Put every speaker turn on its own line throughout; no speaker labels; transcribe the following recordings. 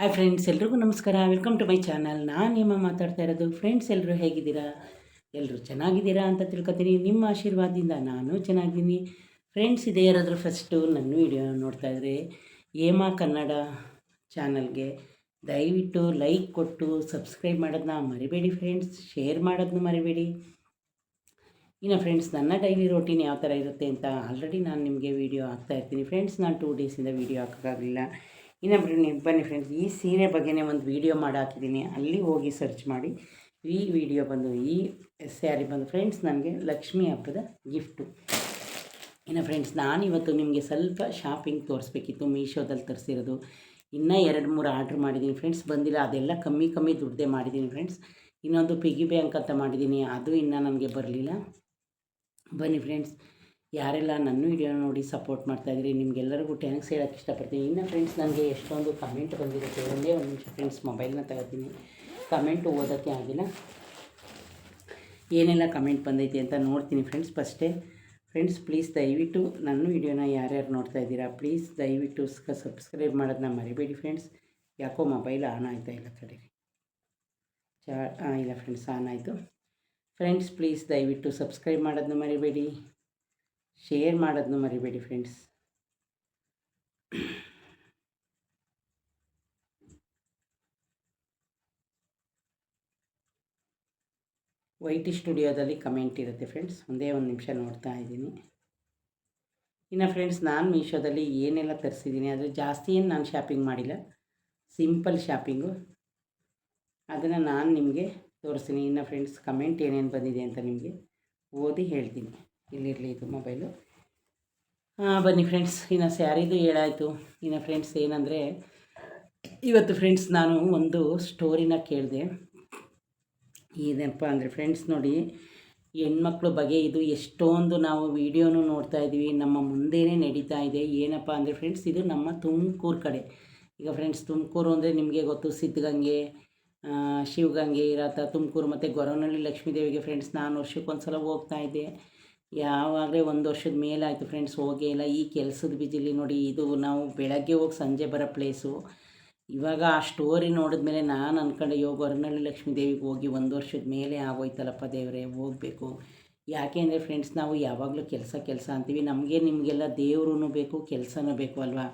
Hi friends ಎಲ್ರಿಗೂ ನಮಸ್ಕಾರ. Welcome to my channel ನಾನು ನಿಮ್ಮ ಮಾತಾಡ್ತಾ ಇರೋದು. ಫ್ರೆಂಡ್ಸ್ ಎಲ್ಲರೂ ಹೇಗಿದ್ದೀರಾ? ಎಲ್ಲರೂ ಚೆನ್ನಾಗಿದ್ದೀರಾ ಅಂತ ತಿಳ್ಕೊತೀನಿ. ನಿಮ್ಮ ಆಶೀರ್ವಾದದಿಂದ ನಾನು ಚೆನ್ನಾಗಿದ್ದೀನಿ. ಫ್ರೆಂಡ್ಸ್ ಇದೇ ಯಾರಾದರೂ ಫಸ್ಟು ನನ್ನ ವೀಡಿಯೋ ನೋಡ್ತಾ ಇದ್ರೆ ಏಮಾ ಕನ್ನಡ ಚಾನಲ್ಗೆ ದಯವಿಟ್ಟು ಲೈಕ್ ಕೊಟ್ಟು ಸಬ್ಸ್ಕ್ರೈಬ್ ಮಾಡೋದನ್ನ ಮರಿಬೇಡಿ ಫ್ರೆಂಡ್ಸ್ ಶೇರ್ ಮಾಡೋದನ್ನ ಮರಿಬೇಡಿ. ಇನ್ನು ಫ್ರೆಂಡ್ಸ್ ನನ್ನ ಡೈಲಿ ರೊಟೀನ್ ಯಾವ ಥರ ಇರುತ್ತೆ ಅಂತ ಆಲ್ರೆಡಿ ನಾನು ನಿಮಗೆ ವೀಡಿಯೋ ಹಾಕ್ತಾ ಇರ್ತೀನಿ. ಫ್ರೆಂಡ್ಸ್ ನಾನು ಟೂ ಡೇಸಿಂದ ವೀಡಿಯೋ ಹಾಕೋಕ್ಕಾಗಲಿಲ್ಲ. ಇನ್ನು ಬನ್ನಿ ಬನ್ನಿ ಫ್ರೆಂಡ್ಸ್ ಈ ಸೀರೆ ಬಗ್ಗೆನೇ ಒಂದು ವೀಡಿಯೋ ಮಾಡಿ ಹಾಕಿದ್ದೀನಿ ಅಲ್ಲಿ ಹೋಗಿ ಸರ್ಚ್ ಮಾಡಿ. ಈ ವಿಡಿಯೋ ಬಂದು, ಈ ಸ್ಯಾರಿ ಬಂದು ಫ್ರೆಂಡ್ಸ್ ನನಗೆ ಲಕ್ಷ್ಮಿ ಹಬ್ಬದ ಗಿಫ್ಟು ಇನ್ನು ಫ್ರೆಂಡ್ಸ್ ನಾನಿವತ್ತು ನಿಮಗೆ ಸ್ವಲ್ಪ ಶಾಪಿಂಗ್ ತೋರಿಸ್ಬೇಕಿತ್ತು. ಮೀಶೋದಲ್ಲಿ ತರಿಸಿರೋದು. ಇನ್ನೂ ಎರಡು ಮೂರು ಆರ್ಡ್ರ್ ಮಾಡಿದ್ದೀನಿ ಫ್ರೆಂಡ್ಸ್ ಬಂದಿಲ್ಲ, ಅದೆಲ್ಲ ಕಮ್ಮಿ ಕಮ್ಮಿ ದುಡ್ಡೇ ಮಾಡಿದ್ದೀನಿ ಫ್ರೆಂಡ್ಸ್ ಇನ್ನೊಂದು ಪಿಗಿ ಬ್ಯಾಂಕ್ ಅಂತ ಮಾಡಿದ್ದೀನಿ ಅದು ಇನ್ನೂ ನನಗೆ ಬರಲಿಲ್ಲ. ಬನ್ನಿ ಫ್ರೆಂಡ್ಸ್ ಯಾರೆಲ್ಲ ನನ್ನ ವಿಡಿಯೋ ನೋಡಿ ಸಪೋರ್ಟ್ ಮಾಡ್ತಾಯಿದ್ರಿ ನಿಮಗೆಲ್ಲರಿಗೂ ಟ್ಯಾಂಕ್ಸ್ ಹೇಳೋಕ್ಕೆ ಇಷ್ಟಪಡ್ತೀನಿ. ಇನ್ನು ಫ್ರೆಂಡ್ಸ್ ನನಗೆ ಎಷ್ಟೊಂದು ಕಮೆಂಟ್ ಬಂದಿರುತ್ತೆ, ಒಂದೇ ಒಂದು ನಿಮಿಷ ಫ್ರೆಂಡ್ಸ್ ಮೊಬೈಲ್ನ ತಗೋತೀನಿ. ಕಮೆಂಟ್ ಓದೋಕ್ಕೆ ಆಗಿಲ್ಲ. ಏನೆಲ್ಲ ಕಮೆಂಟ್ ಬಂದೈತಿ ಅಂತ ನೋಡ್ತೀನಿ ಫ್ರೆಂಡ್ಸ್ ಫಸ್ಟೇ. ಫ್ರೆಂಡ್ಸ್ ಪ್ಲೀಸ್ ದಯವಿಟ್ಟು ನನ್ನ ವಿಡಿಯೋನ ಯಾರ್ಯಾರು ನೋಡ್ತಾ ಇದ್ದೀರಾ ಪ್ಲೀಸ್ ದಯವಿಟ್ಟು ಸಬ್ಸ್ಕ್ರೈಬ್ ಮಾಡೋದನ್ನ ಮರಿಬೇಡಿ ಫ್ರೆಂಡ್ಸ್ ಯಾಕೋ ಮೊಬೈಲ್ ಆನ್ ಆಯ್ತಾ ಇಲ್ಲ ಕಡೆಗೆ. ಚಾ ಇಲ್ಲ ಫ್ರೆಂಡ್ಸ್ ಆನ್ ಆಯಿತು. ಫ್ರೆಂಡ್ಸ್ ಪ್ಲೀಸ್ ದಯವಿಟ್ಟು ಸಬ್ಸ್ಕ್ರೈಬ್ ಮಾಡೋದನ್ನ ಮರಿಬೇಡಿ. ಶೇರ್ ಮಾಡೋದನ್ನು ಮರಿಬೇಡಿ ಫ್ರೆಂಡ್ಸ್ ವೈಟಿ ಸ್ಟುಡಿಯೋದಲ್ಲಿ ಕಮೆಂಟ್ ಇರುತ್ತೆ ಫ್ರೆಂಡ್ಸ್ ಒಂದೇ ಒಂದು ನಿಮಿಷ ನೋಡ್ತಾ ಇದ್ದೀನಿ. ಇನ್ನು ಫ್ರೆಂಡ್ಸ್ ನಾನು ಮೀಶೋದಲ್ಲಿ ಏನೆಲ್ಲ ತರಿಸಿದ್ದೀನಿ ಆದರೆ ಜಾಸ್ತಿ ಏನು ನಾನು ಶಾಪಿಂಗ್ ಮಾಡಿಲ್ಲ. ಸಿಂಪಲ್ ಶಾಪಿಂಗು ಅದನ್ನು ನಾನು ನಿಮಗೆ ತೋರಿಸ್ತೀನಿ. ಇನ್ನು ಫ್ರೆಂಡ್ಸ್ ಕಮೆಂಟ್ ಏನೇನು ಬಂದಿದೆ ಅಂತ ನಿಮಗೆ ಓದಿ ಹೇಳ್ತೀನಿ. ಇಲ್ಲಿರಲಿ ಇದು ಮೊಬೈಲು. ಹಾಂ ಬನ್ನಿ ಫ್ರೆಂಡ್ಸ್ ಇನ್ನು ಸ್ಯಾರಿದು ಹೇಳಾಯಿತು ಇನ್ನು ಫ್ರೆಂಡ್ಸ್ ಏನಂದರೆ, ಇವತ್ತು ಫ್ರೆಂಡ್ಸ್ ನಾನು ಒಂದು ಸ್ಟೋರಿನ ಕೇಳಿದೆ. ಏನಪ್ಪ ಅಂದರೆ ಫ್ರೆಂಡ್ಸ್ ನೋಡಿ, ಹೆಣ್ಮಕ್ಳ ಬಗ್ಗೆ ಇದು ಎಷ್ಟೊಂದು ನಾವು ವೀಡಿಯೋನು ನೋಡ್ತಾ ಇದ್ದೀವಿ. ನಮ್ಮ ಮುಂದೆನೇ ನಡೀತಾ ಇದೆ. ಏನಪ್ಪ ಅಂದರೆ ಫ್ರೆಂಡ್ಸ್ ಇದು ನಮ್ಮ ತುಮಕೂರು ಕಡೆ. ಈಗ ಫ್ರೆಂಡ್ಸ್ ತುಮಕೂರು ಅಂದರೆ ನಿಮಗೆ ಗೊತ್ತು, ಸಿದ್ಧಗಂಗೆ ಶಿವಗಂಗೆ, ಇರತ್ತ ತುಮಕೂರು ಮತ್ತು ಗೊರವನಹಳ್ಳಿ ಲಕ್ಷ್ಮೀದೇವಿಗೆ ಫ್ರೆಂಡ್ಸ್ ನಾನು ವರ್ಷಕ್ಕೊಂದು ಸಲ ಹೋಗ್ತಾ ಇದ್ದೆ. ಯಾವಾಗಲೇ ಒಂದು ವರ್ಷದ ಮೇಲೆ ಆಯಿತು ಫ್ರೆಂಡ್ಸ್ ಹೋಗೇ ಇಲ್ಲ ಈ ಕೆಲಸದ ಬಿಜಿಲಿ ನೋಡಿ ಇದು ನಾವು ಬೆಳಗ್ಗೆ ಹೋಗಿ ಸಂಜೆ ಬರೋ ಪ್ಲೇಸು ಇವಾಗ ಆ ಸ್ಟೋರಿ ನೋಡಿದ ಮೇಲೆ ನಾನು ಅಂದ್ಕೊಂಡೆ ಯೋಗ ವರ್ಣಳ್ಳಿ ಲಕ್ಷ್ಮೀ ದೇವಿಗೆ ಹೋಗಿ ಒಂದು ವರ್ಷದ ಮೇಲೆ ಆಗೋಯ್ತಲ್ಲಪ್ಪ ದೇವರೇ, ಹೋಗಬೇಕು. ಯಾಕೆ ಅಂದರೆ ಫ್ರೆಂಡ್ಸ್ ನಾವು ಯಾವಾಗಲೂ ಕೆಲಸ ಕೆಲಸ ಅಂತೀವಿ. ನಮಗೆ ನಿಮಗೆಲ್ಲ ದೇವ್ರೂ ಬೇಕು, ಕೆಲಸನೂ ಬೇಕು ಅಲ್ವಾ?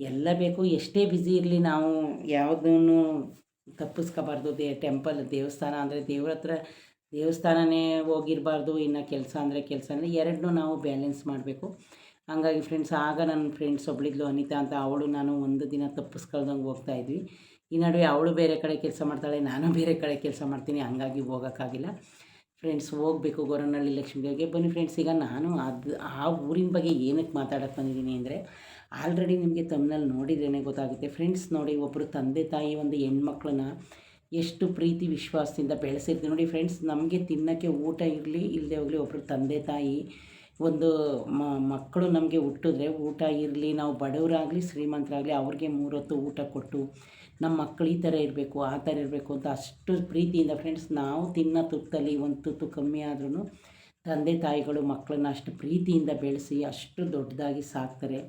ಎಲ್ಲ ಬೇಕು, ಎಷ್ಟೇ ಬ್ಯುಸಿ ಇರಲಿ ನಾವು ಯಾವುದನ್ನು ತಪ್ಪಿಸ್ಕೋಬಾರ್ದು. ದೇ ಟೆಂಪಲ್ ದೇವಸ್ಥಾನ ಅಂದರೆ ದೇವ್ರ ಹತ್ರ ದೇವಸ್ಥಾನನೇ ಹೋಗಿರಬಾರ್ದು, ಇನ್ನು ಕೆಲಸ ಅಂದರೆ ಕೆಲಸ ಅಂದರೆ ಎರಡನ್ನೂ ನಾವು ಬ್ಯಾಲೆನ್ಸ್ ಮಾಡಬೇಕು. ಹಂಗಾಗಿ ಫ್ರೆಂಡ್ಸ್ ಆಗ ನನ್ನ ಫ್ರೆಂಡ್ಸ್ ಒಬ್ಳಿದ್ಲು ಅನಿತಾ ಅಂತ, ಅವಳು ನಾನು ಒಂದು ದಿನ ತಪ್ಪಿಸ್ಕೊಳ್ದಂಗೆ ಹೋಗ್ತಾಯಿದ್ವಿ ಈ ನಡುವೆ ಅವಳು ಬೇರೆ ಕಡೆ ಕೆಲಸ ಮಾಡ್ತಾಳೆ, ನಾನು ಬೇರೆ ಕಡೆ ಕೆಲಸ ಮಾಡ್ತೀನಿ, ಹಂಗಾಗಿ ಹೋಗೋಕ್ಕಾಗಿಲ್ಲ. ಫ್ರೆಂಡ್ಸ್ ಹೋಗಬೇಕು ಗೊರವನಹಳ್ಳಿ ಲಕ್ಷ್ಮೀದೇವಿಗೆ. ಬನ್ನಿ ಫ್ರೆಂಡ್ಸ್ ಈಗ ನಾನು ಅದು, ಆ ಊರಿನ ಬಗ್ಗೆ ಏನಕ್ಕೆ ಮಾತಾಡೋಕ್ಕೆ ಬಂದಿದ್ದೀನಿ ಅಂದರೆ ಆಲ್ರೆಡಿ ನಿಮಗೆ ತಮ್ಮನಲ್ಲಿ ನೋಡಿದ್ರೇ ಗೊತ್ತಾಗುತ್ತೆ. ಫ್ರೆಂಡ್ಸ್ ನೋಡಿ ಒಬ್ಬರು ತಂದೆ ತಾಯಿ ಒಂದು ಹೆಣ್ಮಕ್ಳನ್ನ ಎಷ್ಟು ಪ್ರೀತಿ, ವಿಶ್ವಾಸದಿಂದ ಬೆಳೆಸಿರ್ತೀವಿ. ನೋಡಿ ಫ್ರೆಂಡ್ಸ್ ನಮಗೆ ತಿನ್ನೋಕ್ಕೆ ಊಟ ಇರಲಿ ಇಲ್ಲದೆ ಹೋಗಲಿ ಒಬ್ಬರು ತಂದೆ ತಾಯಿ, ಒಂದು ಮಕ್ಕಳು ನಮಗೆ ಹುಟ್ಟಿದ್ರೆ ಊಟ ಇರಲಿ, ನಾವು ಬಡವರಾಗಲಿ, ಶ್ರೀಮಂತರಾಗಲಿ, ಅವ್ರಿಗೆ ಮೂರೊತ್ತು ಊಟ ಕೊಟ್ಟು ನಮ್ಮ ಮಕ್ಕಳು ಈ ಥರ ಇರಬೇಕು, ಆ ಥರ ಇರಬೇಕು ಅಂತ ಅಷ್ಟು ಪ್ರೀತಿಯಿಂದ ಫ್ರೆಂಡ್ಸ್ ನಾವು ತಿನ್ನೋ ತುತ್ತಲ್ಲಿ ಒಂದು ತುತ್ತು ಕಮ್ಮಿ ಆದ್ರೂ ತಂದೆ ತಾಯಿಗಳು, ಮಕ್ಕಳನ್ನ ಅಷ್ಟು ಪ್ರೀತಿಯಿಂದ ಬೆಳೆಸಿ ಅಷ್ಟು ದೊಡ್ಡದಾಗಿ ಸಾಕ್ತಾರೆ.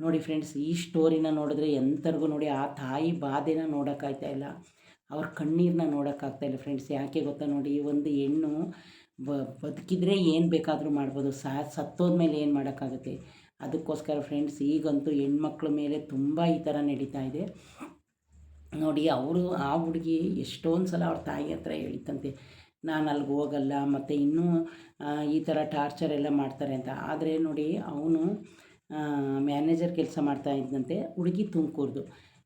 ನೋಡಿ ಫ್ರೆಂಡ್ಸ್ ಈ ಸ್ಟೋರಿನ ನೋಡಿದ್ರೆ ಎಂಥರಿಗೂ ನೋಡಿ ಆ ತಾಯಿ ಬಾಧೆನ ನೋಡೋಕ್ಕಾಯ್ತಾ ಇಲ್ಲ. ಅವ್ರ ಕಣ್ಣೀರನ್ನ ನೋಡೋಕ್ಕಾಗ್ತಾಯಿಲ್ಲ ಫ್ರೆಂಡ್ಸ್ ಯಾಕೆ ಗೊತ್ತಾ ನೋಡಿ, ಒಂದು ಹೆಣ್ಣು ಬ, ಬದುಕಿದ್ರೆ ಏನು ಬೇಕಾದರೂ ಮಾಡ್ಬೋದು. ಸಾ ಸತ್ತೋದ್ಮೇಲೆ ಏನು ಮಾಡೋಕ್ಕಾಗುತ್ತೆ ಅದಕ್ಕೋಸ್ಕರ ಫ್ರೆಂಡ್ಸ್ ಈಗಂತೂ ಹೆಣ್ಮಕ್ಳ ಮೇಲೆ ತುಂಬ ಈ ಥರ ನಡೀತಾ ಇದೆ. ನೋಡಿ, ಅವರು ಆ ಹುಡುಗಿ ಎಷ್ಟೊಂದು ಸಲ ಅವ್ರ ತಾಯಿ ಹತ್ರ ಹೇಳಿತಂತೆ ನಾನು ಅಲ್ಲಿಗೆ ಹೋಗಲ್ಲ, ಮತ್ತು ಇನ್ನೂ ಈ ಥರ ಟಾರ್ಚರ್ ಎಲ್ಲ ಮಾಡ್ತಾರೆ ಅಂತ. ಆದರೆ ನೋಡಿ, ಅವನು ಮ್ಯಾನೇಜರ್ ಕೆಲಸ ಮಾಡ್ತಾ ಇದ್ದಂತೆ, ಹುಡುಗಿ ತುಮಕೂರ್ದು